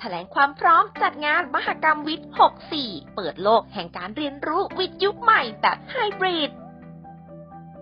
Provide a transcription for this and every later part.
แถลงความพร้อมจัดงานมหกรรมวิทย์ 64 เปิดโลกแห่งการเรียนรู้วิทย์ยุคใหม่แบบไฮบริด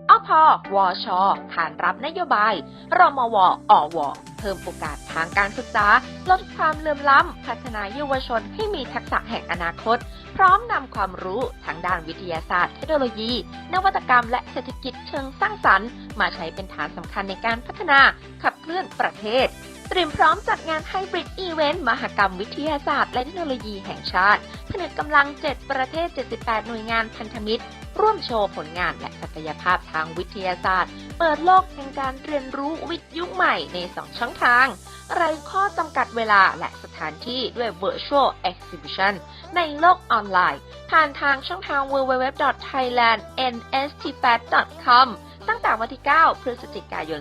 อพอวอชอขานรับนโยบาย รมวอว เพิ่มโอกาสทางการศึกษา ลดความเหลื่อมล้ำ พัฒนาเยาวชนให้มีทักษะแห่งอนาคต พร้อมนำความรู้ทางด้านวิทยาศาสตร์ เทคโนโลยี นวัตกรรม และเศรษฐกิจเชิงสร้างสรรค์ มาใช้เป็นฐานสำคัญในการพัฒนาขับเคลื่อนประเทศ เตรียมพร้อมจัดงานไฮบริดอีเวนต์มหกรรมวิทยาศาสตร์ และเทคโนโลยีแห่งชาติผนึกกำลัง 7 ประเทศ 78 หน่วยงานพันธมิตร ร่วมโชว์ผลงานและศักยภาพทางวิทยาศาสตร์ เปิดโลกแห่งการเรียนรู้วิทยุใหม่ใน 2 ช่องทางไร้ข้อจำกัดเวลาและสถานที่ด้วย Virtual Exhibition ในโลกออนไลน์ ผ่านทางช่องทาง www.thailandnst8.com ตั้งแต่วันที่ 9 พฤศจิกายน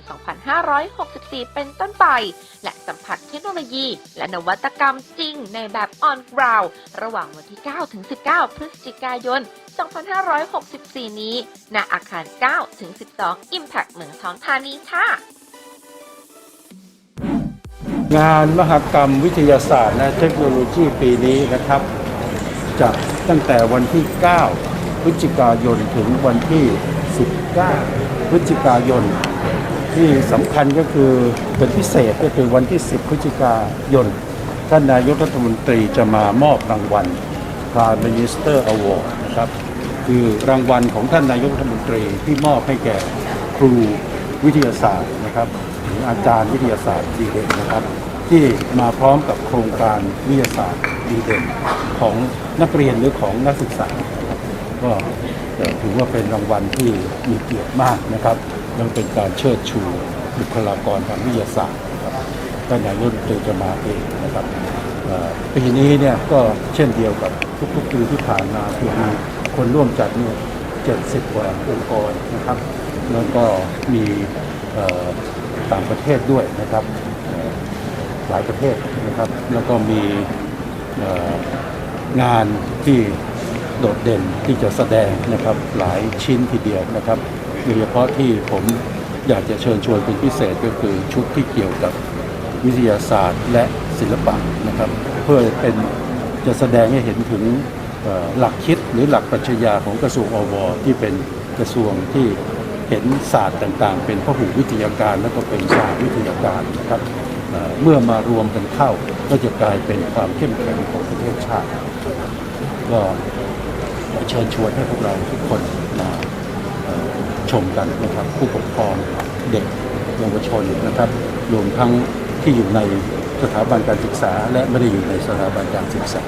2564 เป็นต้นไป และสัมผัสเทคโนโลยี และนวัตกรรมจริงในแบบ on ground ระหว่างวันที่ 9 ถึง 19 พฤศจิกายน 2564 นี้ ณ อาคาร 9 ถึง 12 Impact เมืองทองธานีค่ะงานมหกรรมวิทยาศาสตร์และเทคโนโลยีปีนี้นะครับจัดตั้งแต่วันที่ 9 พฤศจิกายนถึงวันที่ 19พฤศจิกายน ที่สำคัญก็คือเป็นพิเศษก็คือวันที่ 10 พฤศจิกายน ท่านนายกรัฐมนตรีจะมามอบรางวัล Prime Minister Award นะครับ คือรางวัลของท่านนายกรัฐมนตรีที่มอบให้แก่ครูวิทยาศาสตร์นะครับหรืออาจารย์วิทยาศาสตร์ดีเด่นนะครับ ที่มาพร้อมกับโครงการวิทยาศาสตร์ดีเด่นของนักเรียนหรือของนักศึกษา ก็ถือว่าเป็นรางวัลที่มีเกียรติมากนะครับยังเป็นการเชิดชูบุคลากรทางวิทยาศาสตร์นะครับท่านนายกรัฐมนตรีจะมาเองนะครับปีนี้เนี่ยก็เช่นเดียวกับทุกๆปีที่ผ่านมาคือมีคนร่วมจัดเนี่ย70กว่าองค์กรนะครับ แล้วก็มีต่างประเทศด้วยนะครับหลายประเทศนะครับ แล้วก็มีงานที่ โดดเด่นที่จะแสดงนะครับหลายชิ้นทีเดียวนะครับโดยเฉพาะที่ผมอยากจะเชิญชวนเป็นพิเศษก็คือชุดที่เกี่ยวกับวิทยาศาสตร์และศิลปะนะครับ เพื่อเป็นจะแสดงให้เห็นถึงหลักคิดหรือหลักปรัชญาของกระทรวงอวที่เป็นกระทรวงที่เห็นศาสตร์ต่างๆ เป็นพหุวิทยาการและก็เป็นศาสตร์วิทยาการนะครับเมื่อมารวมกันเข้าก็จะกลายเป็นความเข้มแข็งของประเทศชาติ ก็ เชิญชวนให้พวกเราทุกคนมาชมกันนะครับ ผู้ปกครองเด็กเยาวชนนะครับรวมทั้งที่อยู่ในสถาบันการศึกษา และไม่ได้อยู่ในสถาบันการศึกษา